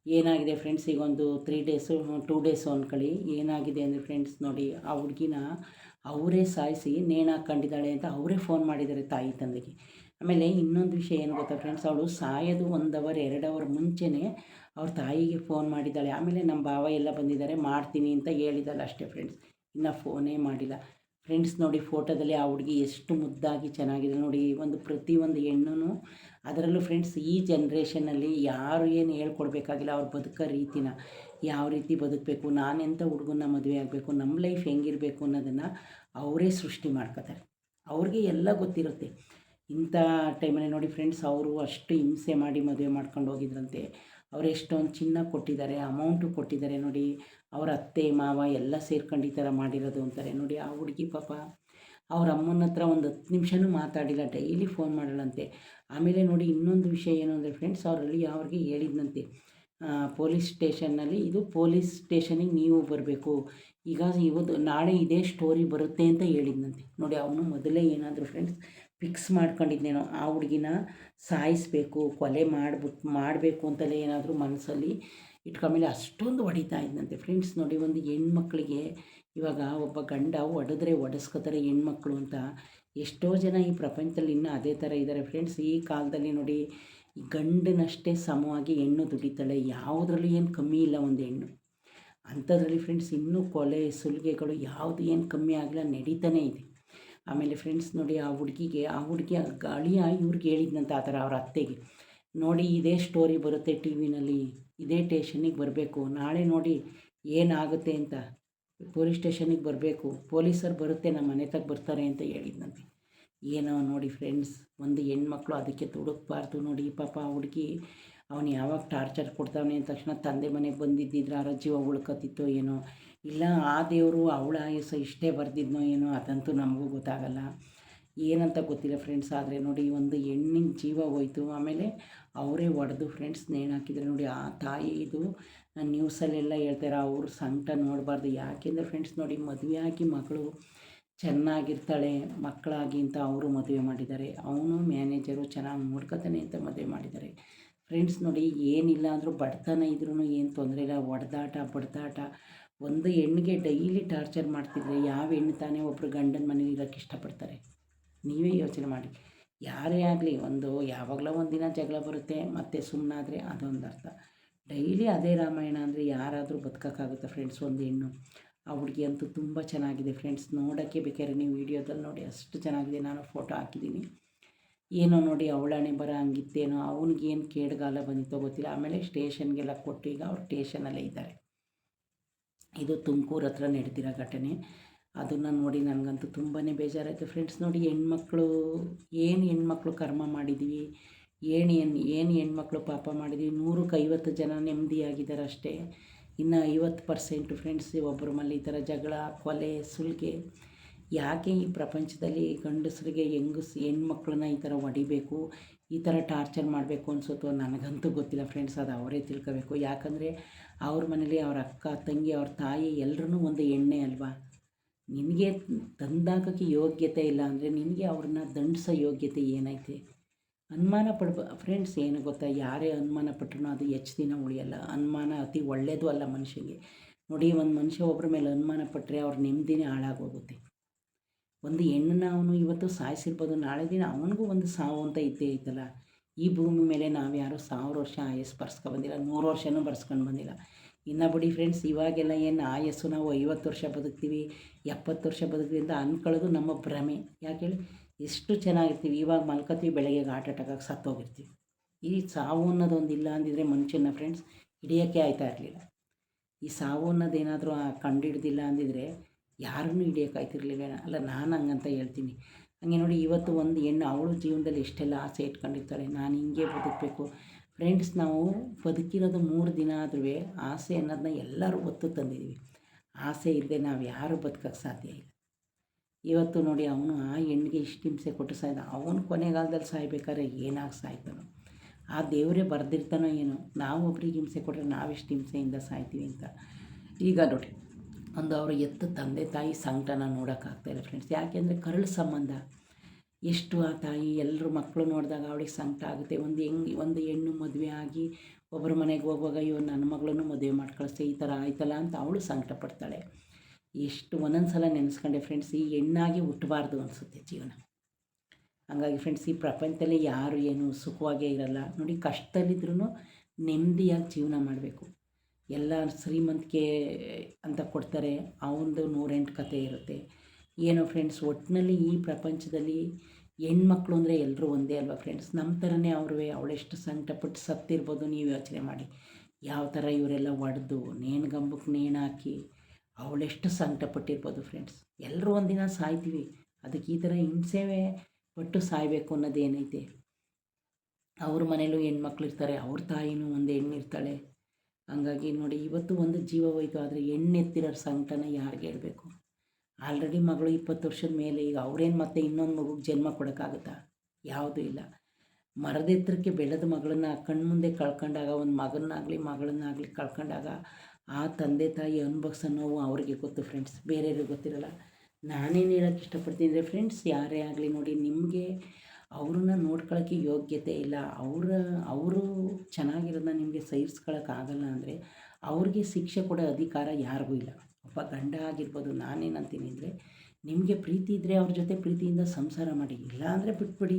ಏನಾಗಿದೆ ಫ್ರೆಂಡ್ಸ್ ಈಗ ಒಂದು ತ್ರೀ ಡೇಸು ಟೂ ಡೇಸು ಅಂದ್ಕೊಳ್ಳಿ ಏನಾಗಿದೆ ಅಂದರೆ ಫ್ರೆಂಡ್ಸ್ ನೋಡಿ, ಆ ಹುಡುಗಿನ ಅವರೇ ಸಾಯಿಸಿ ನೇಣು ಹಾಕ್ಕೊಂಡಿದ್ದಾಳೆ ಅಂತ ಅವರೇ ಫೋನ್ ಮಾಡಿದ್ದಾರೆ ತಾಯಿ ತಂದೆಗೆ. ಆಮೇಲೆ ಇನ್ನೊಂದು ವಿಷಯ ಏನು ಗೊತ್ತಾ ಫ್ರೆಂಡ್ಸ್ ಅವಳು ಸಾಯೋದು ಒಂದು ಅವರ್ ಎರಡು ಅವರ್ ಮುಂಚೆನೇ ಅವ್ರ ತಾಯಿಗೆ ಫೋನ್ ಮಾಡಿದ್ದಾಳೆ. ಆಮೇಲೆ ನಮ್ಮ ಭಾವ ಎಲ್ಲ ಬಂದಿದ್ದಾರೆ, ಮಾಡ್ತೀನಿ ಅಂತ ಹೇಳಿದ್ದಾಳೆ ಅಷ್ಟೇ ಫ್ರೆಂಡ್ಸ್ ಇನ್ನು ಫೋನೇ ಮಾಡಿಲ್ಲ. ಫ್ರೆಂಡ್ಸ್ ನೋಡಿ ಫೋಟೋದಲ್ಲಿ ಆ ಹುಡುಗಿ ಎಷ್ಟು ಮುದ್ದಾಗಿ ಚೆನ್ನಾಗಿದೆ ನೋಡಿ, ಒಂದು ಪ್ರತಿಯೊಂದು ಹೆಣ್ಣು ಅದರಲ್ಲೂ ಫ್ರೆಂಡ್ಸ್ ಈ ಜನ್ರೇಷನಲ್ಲಿ ಯಾರು ಏನು ಹೇಳ್ಕೊಡ್ಬೇಕಾಗಿಲ್ಲ, ಅವ್ರು ಬದುಕೋ ರೀತಿನ ಯಾವ ರೀತಿ ಬದುಕಬೇಕು ನಾನೆಂಥ ಹುಡುಗನ ಮದುವೆ ಆಗಬೇಕು, ನಮ್ಮ ಲೈಫ್ ಹೆಂಗಿರಬೇಕು ಅನ್ನೋದನ್ನು ಅವರೇ ಸೃಷ್ಟಿ ಮಾಡ್ಕೋತಾರೆ. ಅವ್ರಿಗೆ ಎಲ್ಲ ಗೊತ್ತಿರುತ್ತೆ. ಇಂಥ ಟೈಮಲ್ಲಿ ನೋಡಿ ಫ್ರೆಂಡ್ಸ್ ಅವರು ಅಷ್ಟು ಹಿಂಸೆ ಮಾಡಿ ಮದುವೆ ಮಾಡ್ಕೊಂಡು ಹೋಗಿದ್ರಂತೆ. ಅವ್ರು ಎಷ್ಟೊಂದು ಚಿನ್ನ ಕೊಟ್ಟಿದ್ದಾರೆ ಅಮೌಂಟು ಕೊಟ್ಟಿದ್ದಾರೆ ನೋಡಿ. ಅವ್ರ ಅತ್ತೆ, ಮಾವ ಎಲ್ಲ ಸೇರ್ಕೊಂಡು ಈ ಥರ ಮಾಡಿರೋದು ಅಂತಾರೆ ನೋಡಿ ಆ ಹುಡುಗಿ ಪಾಪ. ಅವ್ರ ಅಮ್ಮನ ಹತ್ರ ಒಂದು ಹತ್ತು ನಿಮಿಷನೂ ಮಾತಾಡಿಲ್ಲ, ಡೈಲಿ ಫೋನ್ ಮಾಡಲ್ಲಂತೆ ಆಮೇಲೆ ನೋಡಿ ಇನ್ನೊಂದು ವಿಷಯ ಏನು ಅಂದರೆ ಫ್ರೆಂಡ್ಸ್ ಅವರಲ್ಲಿ ಅವ್ರಿಗೆ ಹೇಳಿದ್ನಂತೆ. ಪೊಲೀಸ್ ಸ್ಟೇಷನ್ನಲ್ಲಿ ಇದು ಪೊಲೀಸ್ ಸ್ಟೇಷನಿಗೆ ನೀವು ಬರಬೇಕು. ಈಗ ಇವತ್ತು ನಾಳೆ ಇದೇ ಸ್ಟೋರಿ ಬರುತ್ತೆ ಅಂತ ಹೇಳಿದ್ನಂತೆ. ನೋಡಿ ಅವನು ಮೊದಲೇ ಏನಾದರೂ ಫ್ರೆಂಡ್ಸ್ ಫಿಕ್ಸ್ ಮಾಡ್ಕೊಂಡಿದ್ನೇನೋ ಆ ಹುಡುಗಿನ ಸಾಯಿಸಬೇಕು, ಕೊಲೆ ಮಾಡ್ಬಿಟ್ಟು ಮಾಡಬೇಕು ಅಂತಲೇ ಏನಾದರೂ ಮನಸ್ಸಲ್ಲಿ ಇಟ್ಕೊಂಡ್ಮೇಲೆ ಅಷ್ಟೊಂದು ಹೊಡಿತಾ ಇದ್ದಂತೆ ಫ್ರೆಂಡ್ಸ್ ನೋಡಿ ಒಂದು ಹೆಣ್ಮಕ್ಳಿಗೆ ಇವಾಗ ಒಬ್ಬ ಗಂಡ ಒಡೆದ್ರೆ ಒಡೆಸ್ಕೋತಾರೆ ಹೆಣ್ಮಕ್ಳು ಅಂತ. ಎಷ್ಟೋ ಜನ ಈ ಪ್ರಪಂಚದಲ್ಲಿ ಇನ್ನೂ ಅದೇ ಥರ ಇದ್ದಾರೆ. ಫ್ರೆಂಡ್ಸ್ ಈ ಕಾಲದಲ್ಲಿ ನೋಡಿ ಗಂಡನಷ್ಟೇ ಸಮವಾಗಿ ಹೆಣ್ಣು ದುಡಿತಾಳೆ. ಯಾವುದರಲ್ಲೂ ಏನು ಕಮ್ಮಿ ಇಲ್ಲ ಒಂದು ಹೆಣ್ಣು. ಅಂಥದ್ರಲ್ಲಿ ಫ್ರೆಂಡ್ಸ್ ಇನ್ನೂ ಕೊಲೆ, ಸುಲಿಗೆಗಳು ಯಾವುದು ಏನು ಕಮ್ಮಿ ಆಗಲ್ಲ ನಡೀತಾನೇ ಇದೆ. ಆಮೇಲೆ ಫ್ರೆಂಡ್ಸ್ ನೋಡಿ ಆ ಹುಡುಗಿಗೆ, ಆ ಹುಡುಗಿ ಗಾಳಿಯ ಇವ್ರಿಗೆ ಹೇಳಿದ್ನಂತ ಆ ಥರ ಅವ್ರ ಅತ್ತೆಗೆ. ನೋಡಿ ಇದೇ ಸ್ಟೋರಿ ಬರುತ್ತೆ ಟಿ ವಿನಲ್ಲಿ ಇದೇ ಟೇಷನಿಗೆ ಬರಬೇಕು. ನಾಳೆ ನೋಡಿ ಏನಾಗುತ್ತೆ ಅಂತ ಪೊಲೀಸ್ ಸ್ಟೇಷನಿಗೆ ಬರಬೇಕು. ಪೊಲೀಸರು ಬರುತ್ತೆ ನಮ್ಮ ಮನೆ ತಗ ಬರ್ತಾರೆ ಅಂತ ಹೇಳಿದ್ನಂತೆ. ಏನೋ ನೋಡಿ ಫ್ರೆಂಡ್ಸ್ ಒಂದು ಹೆಣ್ಮಕ್ಳು ಅದಕ್ಕೆ ತುಡುಕ್ಬಾರ್ದು ನೋಡಿ. ಪಾಪ ಹುಡುಗಿ, ಅವನು ಯಾವಾಗ ಟಾರ್ಚರ್ ಕೊಡ್ತಾವನೆ ಅಂದ ತಕ್ಷಣ ತಂದೆ ಮನೆಗೆ ಬಂದಿದ್ದಿದ್ರೆ ಅವರ ಜೀವ ಉಳ್ಕೊತಿತ್ತೋ ಏನೋ. ಇಲ್ಲ, ಆ ದೇವರು ಅವಳ ಆಯಸ್ಸು ಇಷ್ಟೇ ಬರೆದಿದ್ನೋ ಏನೋ ಅದಂತೂ ನಮಗೂ ಗೊತ್ತಾಗಲ್ಲ. ಏನಂತ ಗೊತ್ತಿಲ್ಲ ಫ್ರೆಂಡ್ಸ್ ಆದರೆ ನೋಡಿ ಒಂದು ಹೆಣ್ಣಿನ ಜೀವ ಹೋಯ್ತು. ಆಮೇಲೆ ಅವರೇ ಒಡೆದು ಫ್ರೆಂಡ್ಸ್ ನೇಣು ಹಾಕಿದರೆ. ನೋಡಿ ಆ ತಾಯಿ ಇದು ನ್ಯೂಸಲ್ಲೆಲ್ಲ ಹೇಳ್ತಾರೆ ಅವರು ಸಂಕಟ ನೋಡಬಾರ್ದು. ಯಾಕೆಂದರೆ ಫ್ರೆಂಡ್ಸ್ ನೋಡಿ ಮದುವೆ ಆಗಿ ಮಗಳು ಚೆನ್ನಾಗಿರ್ತಾಳೆ, ಮಕ್ಕಳಾಗಿ ಅಂತ ಅವರು ಮದುವೆ ಮಾಡಿದ್ದಾರೆ. ಅವನು ಮ್ಯಾನೇಜರು ಚೆನ್ನಾಗಿ ನೋಡ್ಕೊತಾನೆ ಅಂತ ಮದುವೆ ಮಾಡಿದ್ದಾರೆ. ಫ್ರೆಂಡ್ಸ್ ನೋಡಿ ಏನಿಲ್ಲ ಅಂದರೂ ಬಡತನ ಇದ್ರೂ ಏನು ತೊಂದರೆ ಇಲ್ಲ. ಒಡೆದಾಟ, ಬಡ್ದಾಟ ಒಂದು ಹೆಣ್ಣಿಗೆ ಡೈಲಿ ಟಾರ್ಚರ್ ಮಾಡ್ತಿದ್ರೆ ಯಾವ ಹೆಣ್ಣು ತಾನೇ ಒಬ್ಬರು ಗಂಡನ ಮನೆಗೆ ಇರೋಕ್ಕೆ ಇಷ್ಟಪಡ್ತಾರೆ? ನೀವೇ ಯೋಚನೆ ಮಾಡಿ. ಯಾರೇ ಆಗಲಿ, ಒಂದು ಯಾವಾಗಲೋ ದಿನ ಜಗಳ ಬರುತ್ತೆ, ಮತ್ತು ಸುಮ್ಮನಾದರೆ ಅದೊಂದು ಅರ್ಥ. ಡೈಲಿ ಅದೇ ರಾಮಾಯಣ ಅಂದರೆ ಯಾರಾದರೂ ಬದುಕೋಕ್ಕಾಗುತ್ತೆ ಫ್ರೆಂಡ್ಸ್ ಒಂದು ಹೆಣ್ಣು? ಆ ಹುಡುಗಿ ಅಂತೂ ತುಂಬ ಚೆನ್ನಾಗಿದೆ ಫ್ರೆಂಡ್ಸ್ ನೋಡೋಕ್ಕೆ ಬೇಕಾದ್ರೆ ನೀವು ವೀಡಿಯೋದಲ್ಲಿ ನೋಡಿ, ಅಷ್ಟು ಚೆನ್ನಾಗಿದೆ. ನಾನು ಫೋಟೋ ಹಾಕಿದ್ದೀನಿ. ಏನೋ ನೋಡಿ ಅವಳಣೆ ಬರ ಹಂಗಿತ್ತೇನೋ, ಅವನಿಗೇನು ಕೇಡುಗಾಲ ಬಂದಿತ್ತೋ ಗೊತ್ತಿಲ್ಲ. ಆಮೇಲೆ ಸ್ಟೇಷನ್ಗೆಲ್ಲ ಕೊಟ್ಟು ಈಗ ಅವ್ರು ಸ್ಟೇಷನಲ್ಲೇ ಇದ್ದಾರೆ. ಇದು ತುಮಕೂರು ಹತ್ರ ನಡೆದಿರೋ ಘಟನೆ. ಅದನ್ನು ನೋಡಿ ನನಗಂತೂ ತುಂಬಾ ಬೇಜಾರಾಯಿತು. ಫ್ರೆಂಡ್ಸ್ ನೋಡಿ ಹೆಣ್ಮಕ್ಳು, ಏನು ಹೆಣ್ಮಕ್ಳು ಕರ್ಮ ಮಾಡಿದ್ವಿ, ಏನು ಏನು ಏನು ಹೆಣ್ಮಕ್ಳು ಪಾಪ ಮಾಡಿದ್ವಿ ನೂರಕ್ಕೆ ಐವತ್ತು ಜನ ನೆಮ್ಮದಿಯಾಗಿದ್ದಾರೆ ಅಷ್ಟೇ ಇನ್ನು ಐವತ್ತು ಪರ್ಸೆಂಟು ಫ್ರೆಂಡ್ಸ್ ಒಬ್ಬರ ಮೇಲೆ ಈ ಥರ ಜಗಳ, ಕೊಲೆ, ಸುಲಿಗೆ. ಯಾಕೆ ಈ ಪ್ರಪಂಚದಲ್ಲಿ ಗಂಡಸರಿಗೆ ಹೆಂಗಸ್, ಹೆಣ್ಮಕ್ಳನ್ನ ಈ ಥರ ಹೊಡಿಬೇಕು, ಈ ಥರ ಟಾರ್ಚರ್ ಮಾಡಬೇಕು ಅನ್ಸುತ್ತೋ ನನಗಂತೂ ಗೊತ್ತಿಲ್ಲ. ಫ್ರೆಂಡ್ಸ್ ಅದು ಅವರೇ ತಿಳ್ಕೋಬೇಕು. ಯಾಕಂದರೆ ಅವ್ರ ಮನೇಲಿ ಅವ್ರ ಅಕ್ಕ, ತಂಗಿ, ಅವ್ರ ತಾಯಿ ಎಲ್ಲರೂ ಒಂದು ಎಣ್ಣೆ ಅಲ್ವಾ? ನಿನಗೆ ತಂದಾಕೋಕ್ಕೆ ಯೋಗ್ಯತೆ ಇಲ್ಲ ಅಂದರೆ ನಿನಗೆ ಅವ್ರನ್ನ ದಂಡಿಸೋ ಯೋಗ್ಯತೆ ಏನೈತೆ? ಅನುಮಾನ ಪಡ್ಬ ಫ್ರೆಂಡ್ಸ್ ಏನು ಗೊತ್ತಾ? ಯಾರೇ ಅನುಮಾನ ಪಟ್ಟರು ಅದು ಹೆಚ್ಚು ದಿನ ಉಳಿಯಲ್ಲ. ಅನುಮಾನ ಅತಿ ಒಳ್ಳೆಯದು ಅಲ್ಲ ಮನುಷ್ಯನಿಗೆ ನೋಡಿ, ಒಂದು ಮನುಷ್ಯ ಒಬ್ಬರ ಮೇಲೆ ಅನುಮಾನ ಪಟ್ಟರೆ ಅವ್ರ ನೆಮ್ಮದಿನೇ ಹಾಳಾಗೋಗುತ್ತೆ. ಒಂದು ಹೆಣ್ಣನ್ನ ಅವನು ಇವತ್ತು ಸಾಯಿಸಿರ್ಬೋದು. ನಾಳೆ ದಿನ ಅವನಿಗೂ ಒಂದು ಸಾವು ಅಂತ ಇದ್ದೇ ಐತಲ್ಲ. ಈ ಭೂಮಿ ಮೇಲೆ ನಾವು ಯಾರು ಸಾವಿರ ವರ್ಷ ಆಯಸ್ಸು ಬರ್ಸ್ಕೊ ಬಂದಿಲ್ಲ, ನೂರು ವರ್ಷನೂ ಬರ್ಸ್ಕೊಂಡು ಬಂದಿಲ್ಲ. ಇನ್ನು ಬಿಡಿ ಫ್ರೆಂಡ್ಸ್ ಇವಾಗೆಲ್ಲ ಏನು ಆಯಸ್ಸು ನಾವು ಐವತ್ತು ವರ್ಷ ಬದುಕ್ತೀವಿ, ಎಪ್ಪತ್ತು ವರ್ಷ ಬದುಕ್ತೀವಿ ಅಂತ ಅಂದ್ಕೊಳ್ಳೋದು ನಮ್ಮ ಭ್ರಮೆ. ಯಾಕೆ ಹೇಳಿ? ಎಷ್ಟು ಚೆನ್ನಾಗಿರ್ತೀವಿ, ಇವಾಗ ಮಲ್ಕೋತೀವಿ ಬೆಳಗ್ಗೆ ಹಾರ್ಟ್ ಅಟ್ಯಾಕ್ ಆಗಿ ಸತ್ತೋಗಿರ್ತೀವಿ. ಈ ಸಾವು ಅನ್ನೋದೊಂದು ಇಲ್ಲ ಅಂದಿದ್ರೆ ಮನುಷ್ಯನ ಫ್ರೆಂಡ್ಸ್ ಹಿಡಿಯೋಕ್ಕೆ ಆಯ್ತಾ ಇರಲಿಲ್ಲ. ಈ ಸಾವು ಅನ್ನೋದೇನಾದರೂ ಕಂಡುಹಿಡ್ದಿಲ್ಲ ಅಂದಿದ್ರೆ ಯಾರನ್ನೂ ಹಿಡಿಯೋಕ್ಕಾಯ್ತಿರ್ಲಿಲ್ಲ ಅಲ್ಲ, ನಾನು ಹಂಗಂತ ಹೇಳ್ತೀನಿ. ಹಂಗೆ ನೋಡಿ ಇವತ್ತು ಒಂದು ಹೆಣ್ಣು ಅವಳು ಜೀವನದಲ್ಲಿ ಇಷ್ಟೆಲ್ಲ ಆಸೆ ಇಟ್ಕೊಂಡಿರ್ತಾಳೆ. ನಾನು ಹಿಂಗೆ ಬದುಕಬೇಕು. ಫ್ರೆಂಡ್ಸ್ ನಾವು ಬದುಕಿರೋದು ಮೂರು ದಿನ ಆದರೂ ಆಸೆ ಅನ್ನೋದನ್ನ ಎಲ್ಲರೂ ಒತ್ತು ತಂದಿದ್ದೀವಿ. ಆಸೆ ಇಲ್ಲದೆ ನಾವು ಯಾರೂ ಬದುಕೋಕ್ಕೆ ಸಾಧ್ಯ ಇಲ್ಲ. ಇವತ್ತು ನೋಡಿ ಅವನು ಆ ಹೆಣ್ಣಿಗೆ ಇಷ್ಟು ಹಿಂಸೆ ಕೊಟ್ಟು ಸಾಯ್ದ. ಅವನು ಕೊನೆಗಾಲದಲ್ಲಿ ಸಾಯ್ಬೇಕಾದ್ರೆ ಏನಾಗಿ ಸಾಯ್ತಾನೋ? ಆ ದೇವರೇ ಬರೆದಿರ್ತಾನೋ ಏನೋ? ನಾವು ಒಬ್ರಿಗೆ ಹಿಂಸೆ ಕೊಟ್ಟರೆ ನಾವೆಷ್ಟು ಹಿಂಸೆಯಿಂದ ಸಾಯ್ತೀವಿ ಅಂತ. ಈಗ ನೋಡಿ ಒಂದು ಅವರು ಎತ್ತು ತಂದೆ ತಾಯಿ ಸಂಕಟನ ನೋಡೋಕ್ಕಾಗ್ತಾಯಿಲ್ಲ ಫ್ರೆಂಡ್ಸ್ ಯಾಕೆಂದರೆ ಕರಳು ಸಂಬಂಧ. ಎಷ್ಟು ಆ ತಾಯಿ ಎಲ್ಲರೂ ಮಕ್ಕಳು ನೋಡಿದಾಗ ಅವಳಿಗೆ ಸಂಕಟ ಆಗುತ್ತೆ. ಒಂದು ಹೆಂಗ್, ಒಂದು ಹೆಣ್ಣು ಮದುವೆ ಆಗಿ ಒಬ್ಬರ ಮನೆಗೆ ಹೋಗುವಾಗ, ಅಯ್ಯೋ, ನನ್ನ ಮಗಳನ್ನು ಮದುವೆ ಮಾಡಿ ಈ ಥರ ಆಯ್ತಲ್ಲ ಅಂತ ಅವಳು ಸಂಕಟ ಪಡ್ತಾಳೆ. ಎಷ್ಟು ಒಂದೊಂದು ಸಲ ನೆನೆಸ್ಕೊಂಡೆ ಫ್ರೆಂಡ್ಸ್ ಈ ಹೆಣ್ಣಾಗಿ ಹುಟ್ಟಬಾರ್ದು ಅನಿಸುತ್ತೆ ಜೀವನ. ಹಾಗಾಗಿ ಫ್ರೆಂಡ್ಸ್ ಈ ಪ್ರಪಂಚದಲ್ಲಿ ಯಾರು ಏನು ಸುಖವಾಗೇ ಇರಲ್ಲ. ನೋಡಿ ಕಷ್ಟದಲ್ಲಿದ್ರೂ ನೆಮ್ಮದಿಯಾಗಿ ಜೀವನ ಮಾಡಬೇಕು. ಎಲ್ಲ ಶ್ರೀಮಂತಿಕೆ ಅಂತ ಕೊಡ್ತಾರೆ ಅವನದು ನೂರೆಂಟು ಕತೆ ಇರುತ್ತೆ. ಏನೋ ಫ್ರೆಂಡ್ಸ್ ಒಟ್ಟಿನಲ್ಲಿ ಈ ಪ್ರಪಂಚದಲ್ಲಿ ಹೆಣ್ಮಕ್ಳು ಅಂದರೆ ಎಲ್ಲರೂ ಒಂದೇ ಅಲ್ವಾ ಫ್ರೆಂಡ್ಸ್ ನಮ್ಮ ಥರನೇ ಅವ್ರವೇ, ಅವಳೆಷ್ಟು ಸಂಕಟಪಟ್ಟು ಸತ್ತಿರ್ಬೋದು, ನೀವು ಯೋಚನೆ ಮಾಡಿ. ಯಾವ ಥರ ಇವರೆಲ್ಲ ಒಡೆದು ನೇಣುಗಂಬಕ್ಕೆ ನೇಣು ಹಾಕಿ, ಅವಳೆಷ್ಟು ಸಂಕಟಪಟ್ಟಿರ್ಬೋದು ಫ್ರೆಂಡ್ಸ್ ಎಲ್ಲರೂ ಒಂದಿನ ಸಾಯ್ತೀವಿ. ಅದಕ್ಕೆ ಈ ಥರ ಹಿಂಸೆವೇ ಪಟ್ಟು ಸಾಯಬೇಕು ಅನ್ನೋದೇನೈತೆ? ಅವ್ರ ಮನೇಲೂ ಹೆಣ್ಮಕ್ಳು ಇರ್ತಾರೆ, ಅವ್ರ ತಾಯಿನೂ ಒಂದು ಹೆಣ್ಣು ಇರ್ತಾಳೆ. ಹಂಗಾಗಿ ನೋಡಿ, ಇವತ್ತು ಒಂದು ಜೀವ ಹೋಯ್ತು ಆದರೆ ಹೆಣ್ಣೆತ್ತಿರೋರ ಸಂಕಟನ ಯಾರಿಗೆ ಹೇಳಬೇಕು? ಆಲ್ರೆಡಿ ಮಗಳು ಇಪ್ಪತ್ತು ವರ್ಷದ ಮೇಲೆ, ಈಗ ಅವ್ರೇನು ಮತ್ತೆ ಇನ್ನೊಂದು ಮಗುಗೆ ಜನ್ಮ ಕೊಡೋಕ್ಕಾಗುತ್ತಾ? ಯಾವುದೂ ಇಲ್ಲ. ಮರದ ಎತ್ತರಕ್ಕೆ ಬೆಳೆದ ಮಗಳನ್ನ ಕಣ್ಮುಂದೆ ಕಳ್ಕೊಂಡಾಗ, ಒಂದು ಮಗನಾಗಲಿ ಮಗಳನ್ನಾಗಲಿ ಕಳ್ಕೊಂಡಾಗ, ಆ ತಂದೆ ತಾಯಿ ಅನುಭವಿಸೋ ನೋವು ಅವರಿಗೆ ಗೊತ್ತು ಫ್ರೆಂಡ್ಸ್. ಬೇರೆಯವ್ರಿಗೆ ಗೊತ್ತಿರಲ್ಲ. ನಾನೇನು ಹೇಳೋಕ್ಕೆ ಇಷ್ಟಪಡ್ತೀನಿ ಅಂದರೆ, ಫ್ರೆಂಡ್ಸ್, ಯಾರೇ ಆಗಲಿ ನೋಡಿ, ನಿಮಗೆ ಅವ್ರನ್ನ ನೋಡ್ಕೊಳ್ಳೋಕ್ಕೆ ಯೋಗ್ಯತೆ ಇಲ್ಲ. ಅವರ, ಅವರು ಚೆನ್ನಾಗಿರೋದನ್ನ ನಿಮಗೆ ಸಹಿಸ್ಕೊಳ್ಳೋಕ್ಕಾಗಲ್ಲ ಅಂದರೆ ಅವ್ರಿಗೆ ಶಿಕ್ಷೆ ಕೊಡೋ ಅಧಿಕಾರ ಯಾರಿಗೂ ಇಲ್ಲ. ಒಬ್ಬ ಗಂಡ ಆಗಿರ್ಬೋದು ನಾನೇನಂತೀನಿ ಅಂದರೆ ನಿಮಗೆ ಪ್ರೀತಿ ಇದ್ದರೆ ಅವ್ರ ಜೊತೆ ಪ್ರೀತಿಯಿಂದ ಸಂಸಾರ ಮಾಡಿ, ಇಲ್ಲ ಅಂದರೆ ಬಿಟ್ಬಿಡಿ.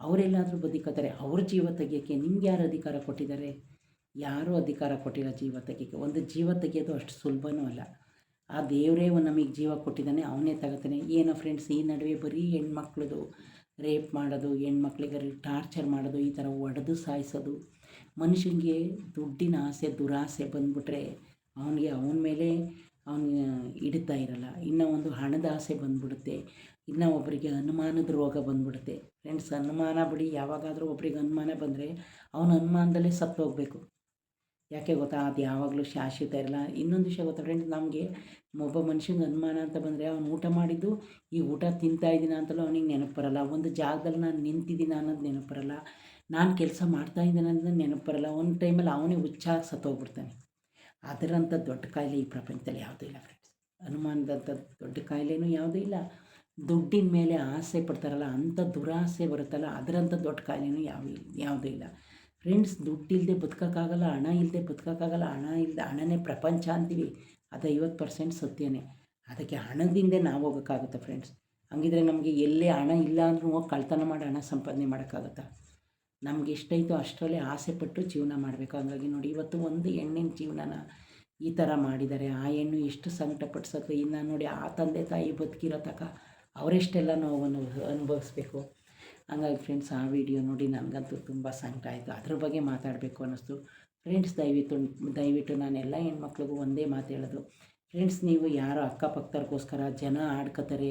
ಅವರೆಲ್ಲಾದರೂ ಬದುಕೋತಾರೆ ಅವ್ರ ಜೀವ ತೆಗಿಯೋಕ್ಕೆ ನಿಮ್ಗೆ ಯಾರು ಅಧಿಕಾರ ಕೊಟ್ಟಿದ್ದಾರೆ? ಯಾರೂ ಅಧಿಕಾರ ಕೊಟ್ಟಿಲ್ಲ ಜೀವ ತೆಗಿಯೋಕ್ಕೆ. ಒಂದು ಜೀವ ತೆಗೆಯೋದು ಅಷ್ಟು ಸುಲಭನೂ ಅಲ್ಲ. ಆ ದೇವರೇ ನಮಗೆ ಜೀವ ಕೊಟ್ಟಿದ್ದಾನೆ, ಅವನೇ ತಗೋತಾನೆ. ಏನೋ ಫ್ರೆಂಡ್ಸ್ ಈ ನಡುವೆ ಬರೀ ಹೆಣ್ಮಕ್ಳದು ರೇಪ್ ಮಾಡೋದು, ಹೆಣ್ಮಕ್ಳಿಗೆ ಟಾರ್ಚರ್ ಮಾಡೋದು, ಈ ಥರ ಒಡೆದು ಸಾಯಿಸೋದು. ಮನುಷ್ಯನಿಗೆ ದುಡ್ಡಿನ ಆಸೆ, ದುರಾಸೆ ಬಂದುಬಿಟ್ರೆ ಅವನಿಗೆ ಅವನ ಮೇಲೆ ಅವನು ಹಿಡಿತಾ ಇರಲ್ಲ. ಇನ್ನೂ ಒಂದು ಹಣದ ಆಸೆ ಬಂದ್ಬಿಡುತ್ತೆ. ಇನ್ನು ಒಬ್ಬರಿಗೆ ಅನುಮಾನದ ರೋಗ ಬಂದ್ಬಿಡುತ್ತೆ. ಫ್ರೆಂಡ್ಸ್ ಅನುಮಾನ ಬಿಡಿ. ಯಾವಾಗಾದರೂ ಒಬ್ರಿಗೆ ಅನುಮಾನ ಬಂದರೆ ಅವನ ಅನುಮಾನದಲ್ಲೇ ಸತ್ತು ಹೋಗಬೇಕು ಯಾಕೆ ಗೊತ್ತಾ? ಅದು ಯಾವಾಗಲೂ ಶಾಶ್ವತ ಇರಲ್ಲ. ಇನ್ನೊಂದು ವಿಷಯ ಗೊತ್ತಾ ಫ್ರೆಂಡ್ಸ್ ನಮಗೆ ಒಬ್ಬ ಮನುಷ್ಯಂಗೆ ಅನುಮಾನ ಅಂತ ಬಂದರೆ ಅವನು ಊಟ ಮಾಡಿದ್ದು, ಈ ಊಟ ತಿಂತಾ ಇದ್ದೀನ ಅಂತಲೂ ಅವನಿಗೆ ನೆನಪು ಬರಲ್ಲ. ಒಂದು ಜಾಗದಲ್ಲಿ ನಾನು ನಿಂತಿದ್ದೀನ ಅನ್ನೋದು ನೆನಪು ಬರಲ್ಲ. ನಾನು ಕೆಲಸ ಮಾಡ್ತಾ ಇದ್ದೇನೆ ಅನ್ನೋದು ನೆನಪು ಬರಲ್ಲ. ಒಂದು ಟೈಮಲ್ಲಿ ಅವನೇ ಹುಚ್ಚಾಗಿ ಸತ್ತೋಗ್ಬಿಡ್ತಾನೆ. ಅದರಂಥ ದೊಡ್ಡ ಕಾಯಿಲೆ ಈ ಪ್ರಪಂಚದಲ್ಲಿ ಯಾವುದೂ ಇಲ್ಲ ಫ್ರೆಂಡ್ಸ್ ಅನುಮಾನದಂಥ ದೊಡ್ಡ ಕಾಯಿಲೆನೂ ಯಾವುದೂ ಇಲ್ಲ. ದುಡ್ಡಿನ ಮೇಲೆ ಆಸೆ ಪಡ್ತಾರಲ್ಲ, ಅಂಥ ದುರಾಸೆ ಬರುತ್ತಲ್ಲ ಅದರಂಥ ದೊಡ್ಡ ಕಾಯಿಲೆನೂ ಯಾವ, ಯಾವುದೂ ಇಲ್ಲ. ಫ್ರೆಂಡ್ಸ್ ದುಡ್ಡಿಲ್ಲದೆ ಬದುಕೋಕ್ಕಾಗಲ್ಲ, ಹಣ ಇಲ್ಲದೆ ಬದುಕೋಕ್ಕಾಗಲ್ಲ, ಹಣ ಇಲ್ಲದೆ ಹಣನೇ ಪ್ರಪಂಚ ಅಂತೀವಿ. ಅದು ಐವತ್ತು ಪರ್ಸೆಂಟ್ ಸತ್ಯನೇ. ಅದಕ್ಕೆ ಹಣದಿಂದೇ ನಾವು ಹೋಗೋಕ್ಕಾಗುತ್ತೆ ಫ್ರೆಂಡ್ಸ್. ಹಂಗಿದ್ರೆ ನಮಗೆ ಎಲ್ಲೇ ಹಣ ಇಲ್ಲ ಅಂದ್ರೂ ಹೋಗಿ ಕಳ್ತನ ಮಾಡಿ ಹಣ ಸಂಪಾದನೆ ಮಾಡೋಕ್ಕಾಗುತ್ತಾ? ನಮ್ಗೆ ಎಷ್ಟೈತೋ ಅಷ್ಟರಲ್ಲೇ ಆಸೆ ಪಟ್ಟು ಜೀವನ ಮಾಡಬೇಕು. ಹಂಗಾಗಿ ನೋಡಿ, ಇವತ್ತು ಒಂದು ಹೆಣ್ಣಿನ ಜೀವನನ ಈ ಥರ ಮಾಡಿದ್ದಾರೆ ಆ ಹೆಣ್ಣು ಎಷ್ಟು ಸಂಕಟಪಡಿಸೋದು ಇನ್ನು ನೋಡಿ, ಆ ತಂದೆ ತಾಯಿ ಬದುಕಿರೋ ತಕ ಅವರೆಷ್ಟೆಲ್ಲ ನೋವನ್ನು ಅನುಭವಿಸ್ಬೇಕು. ಹಂಗಾಗಿ ಫ್ರೆಂಡ್ಸ್ ಆ ವಿಡಿಯೋ ನೋಡಿ ನನಗಂತೂ ತುಂಬ ಸಂಕಟ ಆಯಿತು. ಅದ್ರ ಬಗ್ಗೆ ಮಾತಾಡಬೇಕು ಅನ್ನಿಸ್ತು. ಫ್ರೆಂಡ್ಸ್ ದಯವಿಟ್ಟು ದಯವಿಟ್ಟು ನಾನು ಎಲ್ಲ ಹೆಣ್ಮಕ್ಳಿಗೂ ಒಂದೇ ಮಾತು ಹೇಳೋದು. ಫ್ರೆಂಡ್ಸ್ ನೀವು ಯಾರೋ ಅಕ್ಕಪಕ್ಕದವ್ರಿಗೋಸ್ಕರ ಜನ ಆಡ್ಕೋತಾರೆ